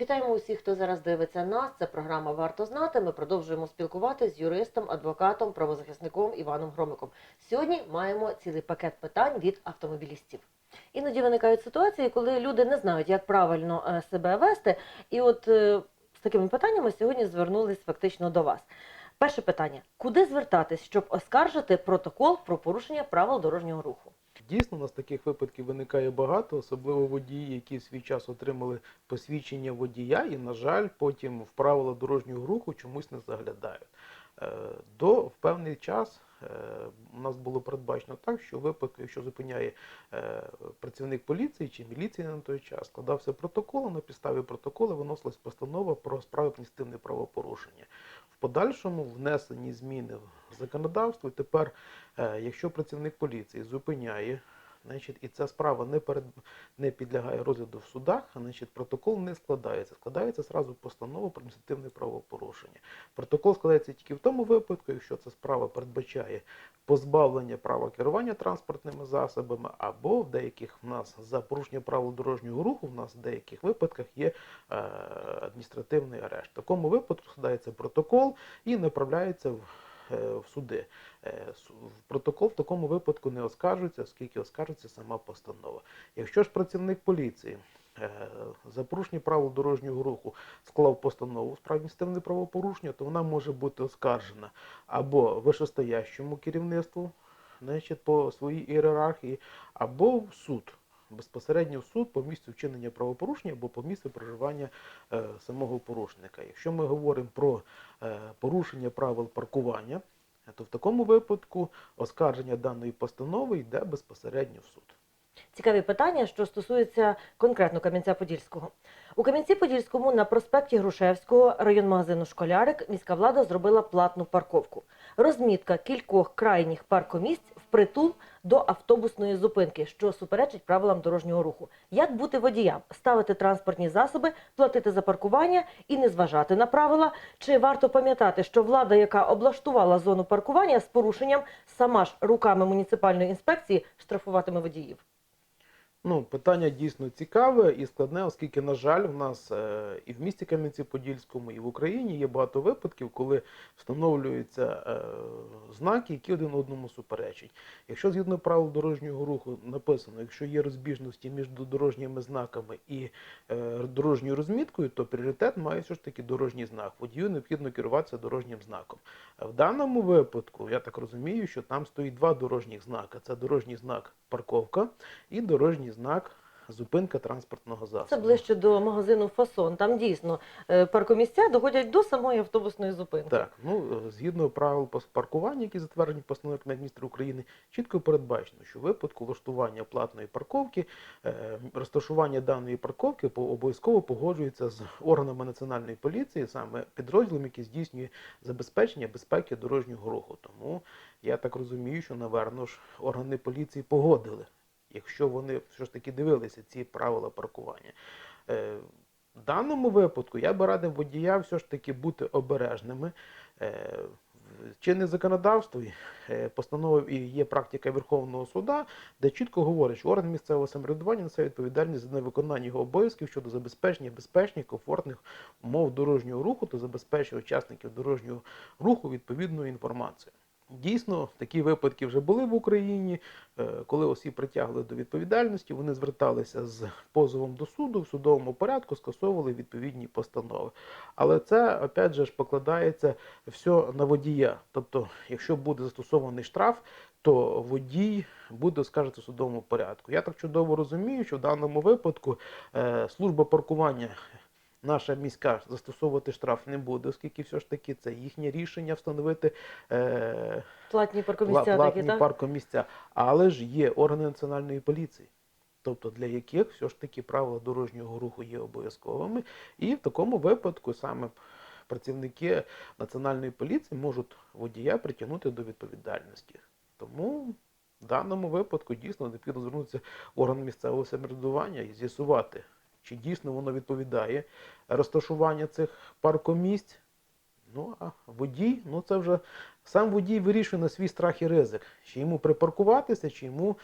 Вітаємо усіх, хто зараз дивиться нас. Це програма Варто знати. Ми продовжуємо спілкуватися з юристом, адвокатом, правозахисником Іваном Громиком. Сьогодні маємо цілий пакет питань від автомобілістів. Іноді виникають ситуації, коли люди не знають, як правильно е, себе вести. І от е, з такими питаннями сьогодні звернулись фактично до вас. Перше питання: куди звертатись, щоб оскаржити протокол про порушення правил дорожнього руху? Дійсно, у нас таких випадків виникає багато, особливо водії, які в свій час отримали посвідчення водія, і, на жаль, потім в правила дорожнього руху чомусь не заглядають. Е, До в певний час е, у нас було передбачено так, що випадку, якщо зупиняє е, працівник поліції чи міліції на той час, складався протокол, на підставі протоколу виносилась постанова про справи адміністративне правопорушення. Подальшому внесені зміни в законодавство. Тепер, е, якщо працівник поліції зупиняє, значить, і ця справа не перед не підлягає розгляду в судах, значить протокол не складається. Складається зразу постанова про адміністративне правопорушення. Протокол складається тільки в тому випадку, якщо ця справа передбачає позбавлення права керування транспортними засобами, або в деяких в нас за порушення правил дорожнього руху, в нас в деяких випадках є е, адміністративний арешт. В такому випадку складається протокол і направляється в, в суди. Е, Протокол в такому випадку не оскаржується, оскільки оскаржується сама постанова. Якщо ж працівник поліції е, за порушення правил дорожнього руху склав постанову з адміністративне правопорушення, то вона може бути оскаржена або вишестоящому керівництву, значить, по своїй ієрархії, або в суд. Безпосередньо в суд по місцю вчинення правопорушення або по місцю проживання е, самого порушника. Якщо ми говоримо про е, порушення правил паркування, то в такому випадку оскарження даної постанови йде безпосередньо в суд. Цікаві питання, що стосуються конкретно Кам'янця-Подільського. У Кам'янці-Подільському на проспекті Грушевського, район магазину Школярик, міська влада зробила платну парковку. Розмітка кількох крайніх паркомісць впритул до автобусної зупинки, що суперечить правилам дорожнього руху. Як бути водіям, ставити транспортні засоби, платити за паркування і не зважати на правила? Чи варто пам'ятати, що влада, яка облаштувала зону паркування з порушенням, сама ж руками муніципальної інспекції штрафуватиме водіїв? Ну, питання дійсно цікаве і складне, оскільки, на жаль, в нас е, і в місті Кам'янці-Подільському, і в Україні є багато випадків, коли встановлюються е, знаки, які один одному суперечать. Якщо згідно правил дорожнього руху написано, якщо є розбіжності між дорожніми знаками і е, дорожньою розміткою, то пріоритет має все ж таки дорожній знак. Водію необхідно керуватися дорожнім знаком. В даному випадку, я так розумію, що там стоїть два дорожніх знака: це дорожній знак парковка і дорожній знак зупинка транспортного засобу. Це ближче до магазину Фасон. Там дійсно е, паркомісця доходять до самої автобусної зупинки. Так, ну е, згідно правил паркування, які затверджені постановою Кабінету міністрів України, чітко передбачено, що в випадку влаштування платної парковки, е, розташування даної парковки обов'язково погоджується з органами національної поліції, саме підрозділом, який здійснює забезпечення безпеки дорожнього руху. Тому я так розумію, що наверно ж органи поліції погодили, якщо вони все ж таки дивилися ці правила паркування. Е, в даному випадку я би радив водіям все ж таки бути обережними. Е, Чинне законодавство, е, постанова і є практика Верховного суда, де чітко говорить, що орган місцевого самоврядування несе відповідальність за невиконання його обов'язків щодо забезпечення безпечних, комфортних умов дорожнього руху та забезпечення учасників дорожнього руху відповідною інформацією. Дійсно, такі випадки вже були в Україні, е, коли осіб притягли до відповідальності, вони зверталися з позовом до суду, в судовому порядку скасовували відповідні постанови. Але це, опять же, ж, покладається все на водія. Тобто, якщо буде застосований штраф, то водій буде оскаржити в судовому порядку. Я так чудово розумію, що в даному випадку е, служба паркування наша міська застосовувати штраф не буде, оскільки все ж таки це їхнє рішення встановити е, Платні пла- паркомісця такі, платні так? паркомісця. Але ж є органи національної поліції. Тобто для яких все ж таки правила дорожнього руху є обов'язковими, і в такому випадку саме працівники національної поліції можуть водія притягнути до відповідальності. Тому в даному випадку дійсно необхідно звернутися в орган місцевого самоврядування і з'ясувати, чи дійсно воно відповідає розташування цих паркомісць. Ну а водій, ну це вже сам водій вирішує на свій страх і ризик, чи йому припаркуватися, чи йому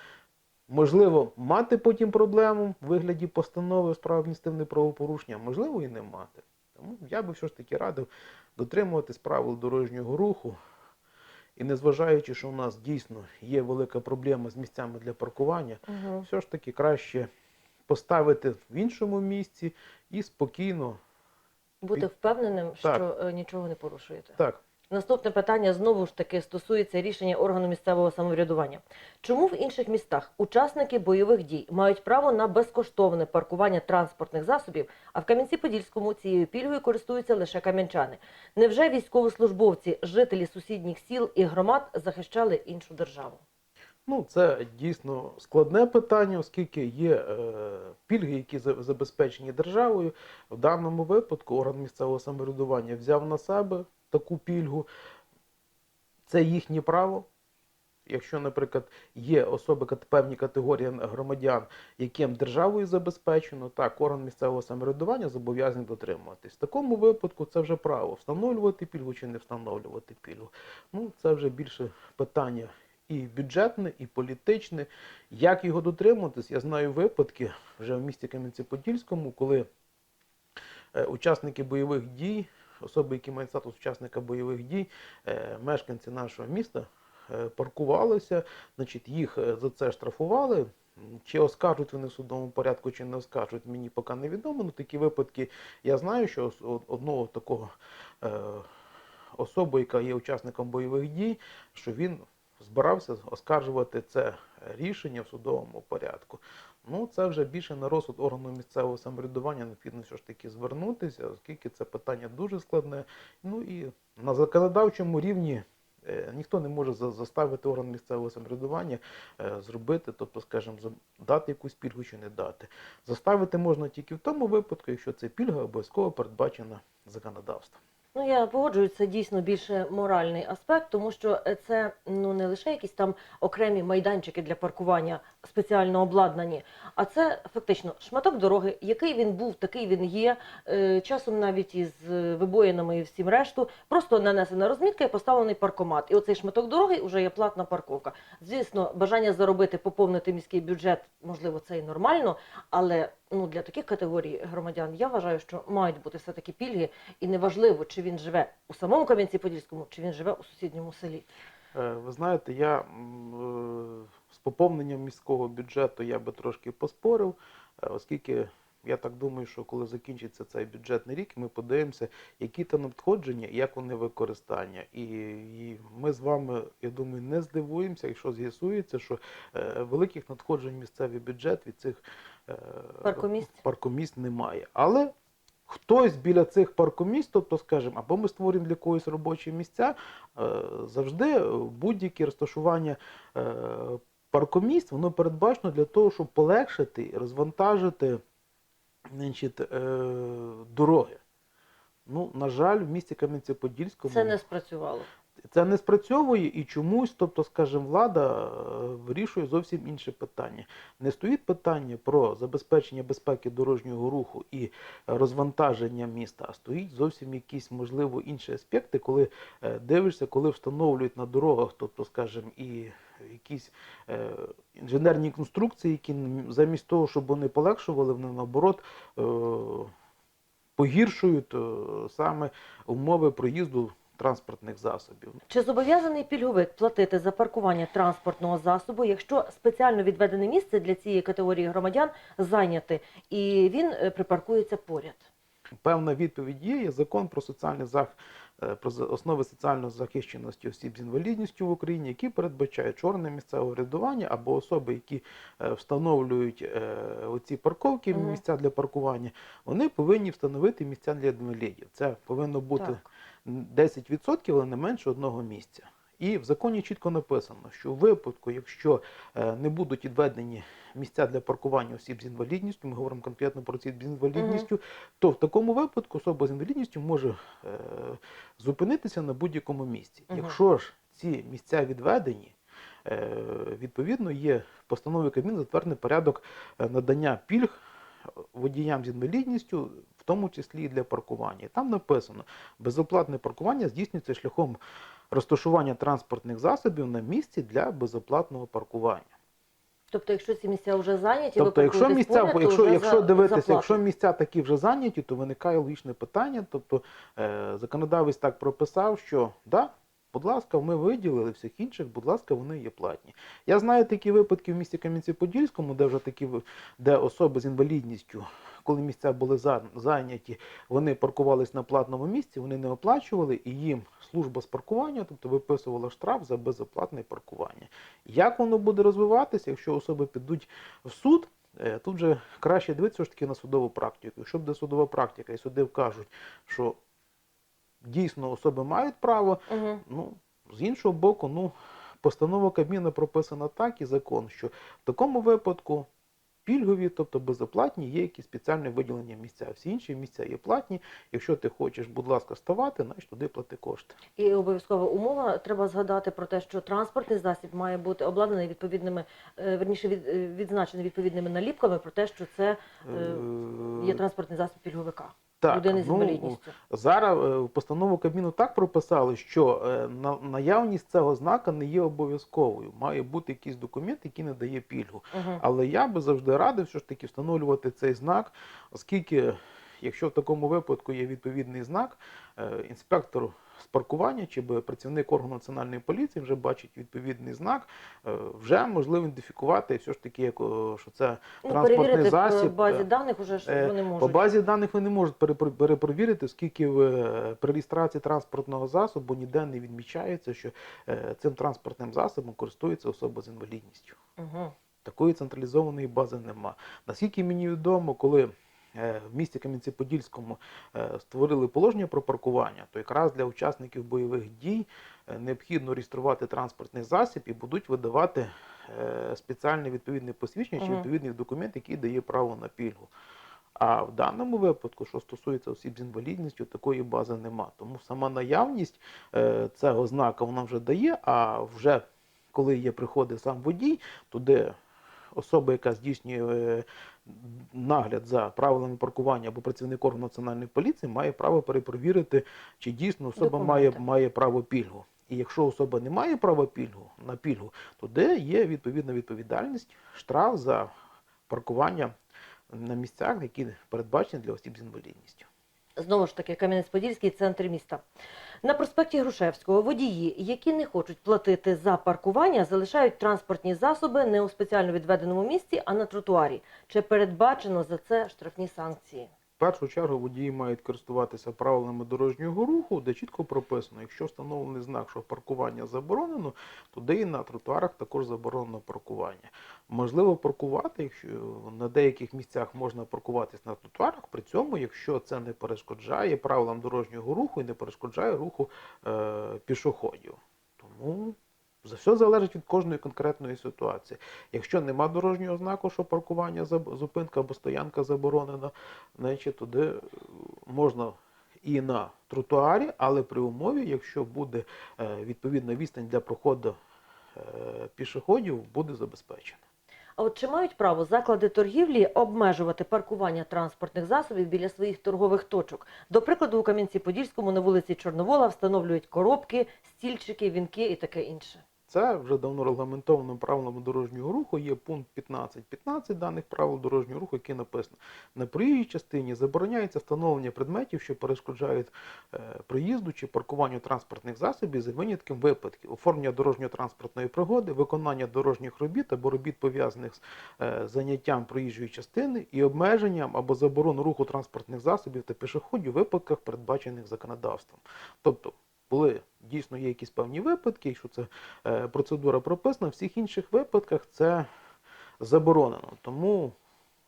можливо мати потім проблему в вигляді постанови справи адміністративне правопорушення, можливо і не мати. Тому я би все ж таки радив дотримуватись правил дорожнього руху. І незважаючи, що у нас дійсно є велика проблема з місцями для паркування, Угу. все ж таки краще поставити в іншому місці і спокійно. Бути впевненим, Так. що е, нічого не порушуєте. Так, Наступне питання знову ж таки стосується рішення органу місцевого самоврядування. Чому в інших містах учасники бойових дій мають право на безкоштовне паркування транспортних засобів, а в Кам'янці-Подільському цією пільгою користуються лише кам'янчани? Невже військовослужбовці, жителі сусідніх сіл і громад захищали іншу державу? Ну це дійсно складне питання, оскільки є е, пільги, які забезпечені державою. В даному випадку орган місцевого самоврядування взяв на себе таку пільгу. Це їхнє право. Якщо, наприклад, є особи певні категорії громадян, яким державою забезпечено, так орган місцевого самоврядування зобов'язаний дотримуватись. В такому випадку це вже право встановлювати пільгу чи не встановлювати пільгу. Ну це вже більше питання і бюджетне, і політичне. Як його дотримуватись, я знаю випадки вже в місті Кам'янці-Подільському, коли е, учасники бойових дій, особи, які мають статус учасника бойових дій, е, мешканці нашого міста е, паркувалися, значить, їх за це штрафували. Чи оскаржують вони в судовому порядку, чи не оскаржують, мені поки невідомо. Ну, такі випадки я знаю, що одного такого е, особи, яка є учасником бойових дій, що він збирався оскаржувати це рішення в судовому порядку. Ну, це вже більше на розсуд органу місцевого самоврядування необхідно все ж таки звернутися, оскільки це питання дуже складне. Ну і на законодавчому рівні е, ніхто не може за- заставити орган місцевого самоврядування е, зробити, тобто, скажімо, дати якусь пільгу чи не дати. Заставити можна тільки в тому випадку, якщо ця пільга обов'язково передбачена законодавством. Ну я погоджуюсь, це дійсно більше моральний аспект, тому що е, це ну не лише якісь там окремі майданчики для паркування спеціально обладнані, а це фактично шматок дороги, який він був, такий він є. е, Часом навіть із е, вибоїнами і всім решту, просто нанесена розмітка і поставлений паркомат. І оцей шматок дороги вже є платна парковка. Звісно, бажання заробити, поповнити міський бюджет, можливо, це і нормально, але ну для таких категорій громадян я вважаю, що мають бути все таки пільги, і неважливо, чи він живе у самому Кам'янці-Подільському, чи він живе у сусідньому селі. Е, Ви знаєте, я е, з поповненням міського бюджету я би трошки поспорив, е, оскільки я так думаю, що коли закінчиться цей бюджетний рік, ми подивимося, які там надходження і як вони використання. І, і ми з вами, я думаю, не здивуємося, якщо з'ясується, що е, великих надходжень місцевий бюджет від цих Паркомісць? паркомісць немає. Але хтось біля цих паркомісць, тобто, скажімо, або ми створюємо для когось робочі місця, е, завжди будь-яке розташування е, паркомісць, воно передбачено для того, щоб полегшити розвантажити значить, е, дороги. Ну, на жаль, в місті Кам'янці-Подільському Це не спрацювало. Це не спрацьовує і чомусь, тобто, скажімо, влада е, вирішує зовсім інше питання. Не стоїть питання про забезпечення безпеки дорожнього руху і розвантаження міста, а стоїть зовсім якісь, можливо, інші аспекти, коли е, дивишся, коли встановлюють на дорогах, тобто, скажімо, і якісь е, інженерні конструкції, які замість того, щоб вони полегшували, вони наоборот. Погіршують саме умови проїзду транспортних засобів. Чи зобов'язаний пільговик платити за паркування транспортного засобу, якщо спеціально відведене місце для цієї категорії громадян зайняте, і він е, припаркується поряд? Певна відповідь є. Є закон про соціальний зах... е, про основи соціальної захищеності осіб з інвалідністю в Україні, які передбачають чорне місцеве врядування або особи, які е, встановлюють оці парковки, місця для паркування, вони повинні встановити місця для інвалідів. Це повинно бути Так. 10%, але не менше одного місця. І в законі чітко написано, що у випадку, якщо е, не будуть відведені місця для паркування осіб з інвалідністю, ми говоримо конкретно про осіб з інвалідністю, то в такому випадку особа з інвалідністю може е, зупинитися на будь-якому місці. Мгм. Якщо ж ці місця відведені, е, відповідно є в постанові Кабмін затверджений порядок е, надання пільг водіям з інвалідністю, в тому числі і для паркування. Там написано, безоплатне паркування здійснюється шляхом розташування транспортних засобів на місці для безоплатного паркування. Тобто, якщо ці місця вже зайняті, Тобто, ви якщо місця, поряд, то якщо, вже якщо за, дивитися, за якщо місця такі вже зайняті, то виникає логічне питання. Тобто е, законодавець так прописав, що да, будь ласка, ми виділили всіх інших, будь ласка, вони є платні. Я знаю такі випадки в місті Кам'янці-Подільському, де вже такі де особи з інвалідністю, коли місця були зайняті, вони паркувались на платному місці, вони не оплачували, і їм служба з паркування, тобто виписувала штраф за безоплатне паркування. Як воно буде розвиватися, якщо особи підуть в суд? Е, Тут же краще дивитися ж таки на судову практику. Якщо буде судова практика і суди вкажуть, що дійсно особи мають право, Мгм. ну, з іншого боку, ну, постанова Кабміна прописана так і закон, що в такому випадку пільгові, тобто безоплатні, є якісь спеціальне виділення місця. Всі інші місця є платні. Якщо ти хочеш, будь ласка, ставати, значить туди плати кошти. І обов'язкова умова треба згадати про те, що транспортний засіб має бути обладнаний відповідними, е, верніше від, е, відзначений відповідними наліпками про те, що це е, є транспортний засіб пільговика Так, людини з ну. Зараз е, в постанову Кабміну так прописали, що е, наявність цього знака не є обов'язковою. Має бути якийсь документ, який надає пільгу. Угу. Але я би завжди радив що ж таки встановлювати цей знак, оскільки, якщо в такому випадку є відповідний знак, е, інспектор з паркування чи працівник органу національної поліції вже бачить відповідний знак, е, вже можливо ідентифікувати все ж таки, як, що це Ну, транспортний перевірити засіб. в базі е, даних уже ж Е, вони По базі даних ви не можете перепровірити, оскільки е, при реєстрації транспортного засобу ніде не відмічається, що е, цим транспортним засобом користується особа з інвалідністю. Мгм. Такої централізованої бази нема. Наскільки мені відомо, коли е, в місті Кам'янці-Подільському е, створили положення про паркування, то якраз для учасників бойових дій е, необхідно реєструвати транспортний засіб і будуть видавати е, спеціальне відповідне посвідчення чи відповідний документ, який дає право на пільгу. А в даному випадку, що стосується осіб з інвалідністю, такої бази нема. Тому сама наявність е, цього знака вона вже дає, а вже коли є приходить сам водій, туди особа, яка здійснює е, нагляд за правилами паркування або працівник органу національної поліції, має право перепровірити, чи дійсно особа має, має право пільгу. І якщо особа не має права пільгу на пільгу, то де є відповідна відповідальність, штраф за паркування на місцях, які передбачені для осіб з інвалідністю. Знову ж таки, Кам'янець-Подільський центр міста. На проспекті Грушевського водії, які не хочуть платити за паркування, залишають транспортні засоби не у спеціально відведеному місці, а на тротуарі. Чи передбачено за це штрафні санкції? В першу чергу водії мають користуватися правилами дорожнього руху, де чітко прописано, якщо встановлений знак, що паркування заборонено, то де і на тротуарах також заборонено паркування. Можливо паркувати, якщо на деяких місцях можна паркуватись на тротуарах, при цьому, якщо це не перешкоджає правилам дорожнього руху і не перешкоджає руху е, пішоходів. Тому все залежить від кожної конкретної ситуації. Якщо нема дорожнього знаку, що паркування зупинка або стоянка заборонена, значить туди е, можна і на тротуарі, але при умові, якщо буде е, відповідна відстань для проходу е, пішоходів, буде забезпечена. А от чи мають право заклади торгівлі обмежувати паркування транспортних засобів біля своїх торгових точок? До прикладу, у Кам'янці-Подільському на вулиці Чорновола встановлюють коробки, стільчики, вінки і таке інше. Це вже давно регламентовано правилами дорожнього руху. Є пункт 15.15 даних правил дорожнього руху, який написано на проїжджій частині забороняється встановлення предметів, що перешкоджають е, проїзду чи паркуванню транспортних засобів за винятком випадків оформлення дорожньо-транспортної пригоди, виконання дорожніх робіт або робіт пов'язаних з е, заняттям проїжджої частини і обмеженням або заборону руху транспортних засобів та пішоходів у випадках, передбачених законодавством. Тобто, коли дійсно є якісь певні випадки, якщо це е, процедура прописана, в всіх інших випадках це заборонено. Тому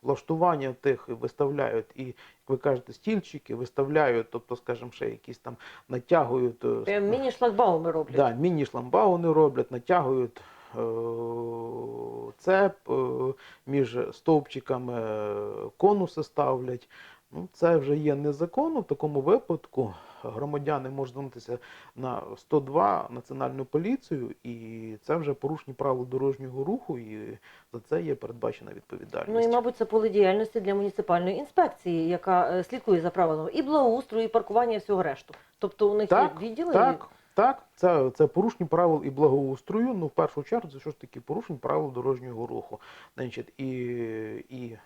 влаштування тих виставляють і, як ви кажете, стільчики, виставляють, тобто, скажімо, ще якісь там натягують е, міні-шлагбауми роблять. Да, міні-шламбауни роблять, натягують е, цеп е, між стовпчиками, е, конуси ставлять. Ну, це вже є незаконно. В такому випадку громадяни можуть звернутися на 102 національну поліцію, і це вже порушені правил дорожнього руху, і за це є передбачена відповідальність. Ну і, мабуть, це поле діяльності для муніципальної інспекції, яка е, слідкує за правилами і благоустрою, і паркування, і всього решту. Тобто у них Так, є відділи. Так, Так, це, це порушення правил і благоустрою. Ну, в першу чергу, це що ж таки порушення правил дорожнього руху. Значить, і, і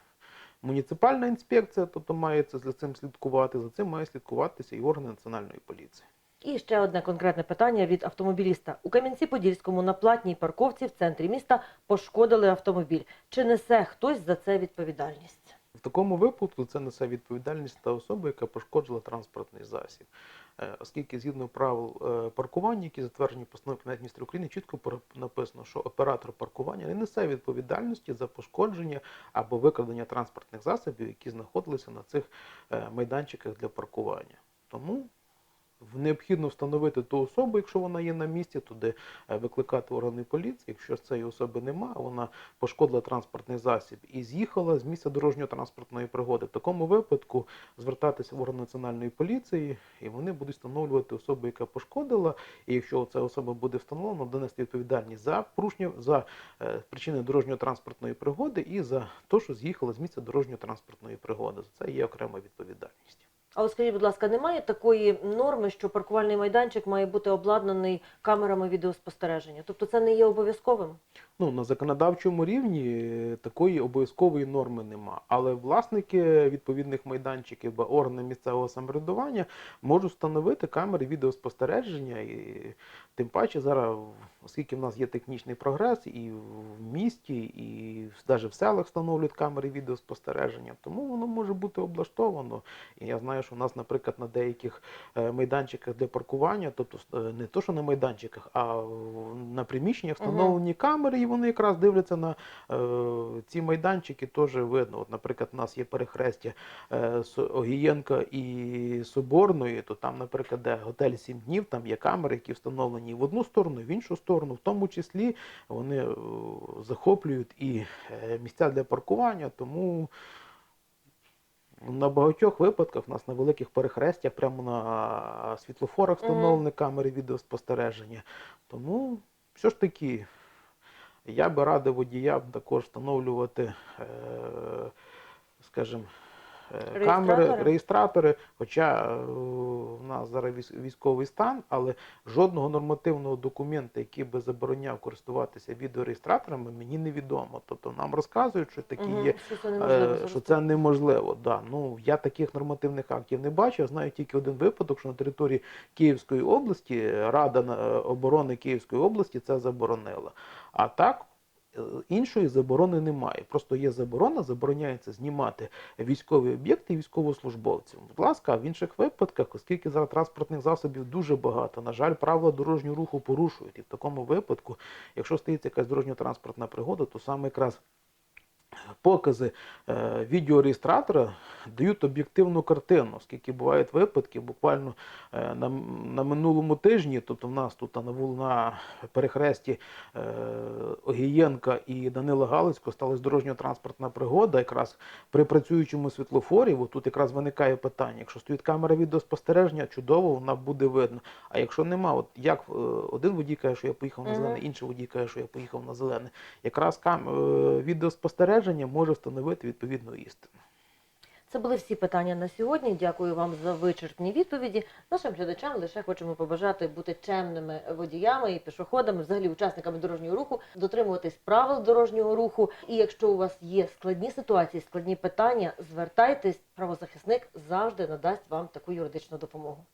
муніципальна інспекція, тобто має це за цим слідкувати, за цим має слідкуватися і органи національної поліції. І ще одне конкретне питання від автомобіліста. У Кам'янці-Подільському на платній парковці в центрі міста пошкодили автомобіль. Чи несе хтось за це відповідальність? Такому випадку це несе відповідальність та особа, яка пошкоджила транспортний засіб. Е, Оскільки згідно правил е, паркування, які затверджені постановою Кабінету міністрів України, чітко написано, що оператор паркування не несе відповідальності за пошкодження або викрадення транспортних засобів, які знаходилися на цих е, майданчиках для паркування. Тому необхідно встановити ту особу, якщо вона є на місці, туди е, викликати органи поліції. Якщо ж цієї особи немає, вона пошкодила транспортний засіб і з'їхала з місця дорожньо-транспортної пригоди. В такому випадку звертатися в орган національної поліції, і вони будуть встановлювати особу, яка пошкодила. І якщо ця особа буде встановлена, донести відповідальність за порушення за е, причини дорожньо-транспортної пригоди і за те, що з'їхала з місця дорожньо-транспортної пригоди. За Це є окрема відповідальність. А скажіть, будь ласка, немає такої норми, що паркувальний майданчик має бути обладнаний камерами відеоспостереження? Тобто це не є обов'язковим? Ну, на законодавчому рівні е, такої обов'язкової норми нема. Але власники відповідних майданчиків або органи місцевого самоврядування можуть встановити камери відеоспостереження. І тим паче зараз, оскільки в нас є технічний прогрес, і в місті, і навіть в селах встановлюють камери відеоспостереження, тому воно може бути облаштовано. І я знаю, що в нас, наприклад, на деяких е, майданчиках для паркування, тобто е, не то, що на майданчиках, а на приміщеннях встановлені камери, і вони якраз дивляться на е, ці майданчики, теж видно. От, наприклад, у нас є перехрестя е, Огієнка і Соборної, то там, наприклад, де готель сім днів, там є камери, які встановлені в одну сторону, в іншу сторону, в тому числі вони е, захоплюють і е, місця для паркування, тому. На багатьох випадках у нас на великих перехрестях, прямо на світлофорах Мгм. встановлені камери відеоспостереження. Тому все ж таки я би радив водіям також встановлювати, е, скажімо, е, камери, Реєстратори? реєстратори. Хоча е, в нас зараз військовий стан, але жодного нормативного документа, який би забороняв користуватися відеореєстраторами, мені невідомо. Тобто нам розказують, що такі Мгм, є що це неможливо Е, що це неможливо. Да. Ну, я таких нормативних актів не бачив. Знаю тільки один випадок, що на території Київської області Рада е, оборони Київської області це заборонила. А так. Е, Іншої заборони немає. Просто є заборона, забороняється знімати військові об'єкти і військовослужбовців. Будь ласка, в інших випадках, оскільки зараз транспортних засобів дуже багато, на жаль, правила дорожнього руху порушують. І в такому випадку, якщо стається якась дорожньо-транспортна пригода, то саме якраз покази е, відеореєстратора дають об'єктивну картину, оскільки бувають випадки, буквально е, на, на минулому тижні, тобто в нас тут на, на перехресті е, Огієнка і Данила Галицького сталася дорожньо-транспортна пригода, якраз при працюючому світлофорі, тут якраз виникає питання, якщо стоїть камера відеоспостереження, чудово, вона буде видно. А якщо нема, от як один водій каже, що я поїхав на Мгм. зелений, інший водій каже, що я поїхав на зелене, якраз кам... е, відеоспостереження може встановити відповідну істину. Це були всі питання на сьогодні. Дякую вам за вичерпні відповіді. Нашим глядачам лише хочемо побажати бути чемними водіями і пішоходами, взагалі учасниками дорожнього руху, дотримуватись правил дорожнього руху. І якщо у вас є складні ситуації, складні питання, звертайтесь. Правозахисник завжди надасть вам таку юридичну допомогу.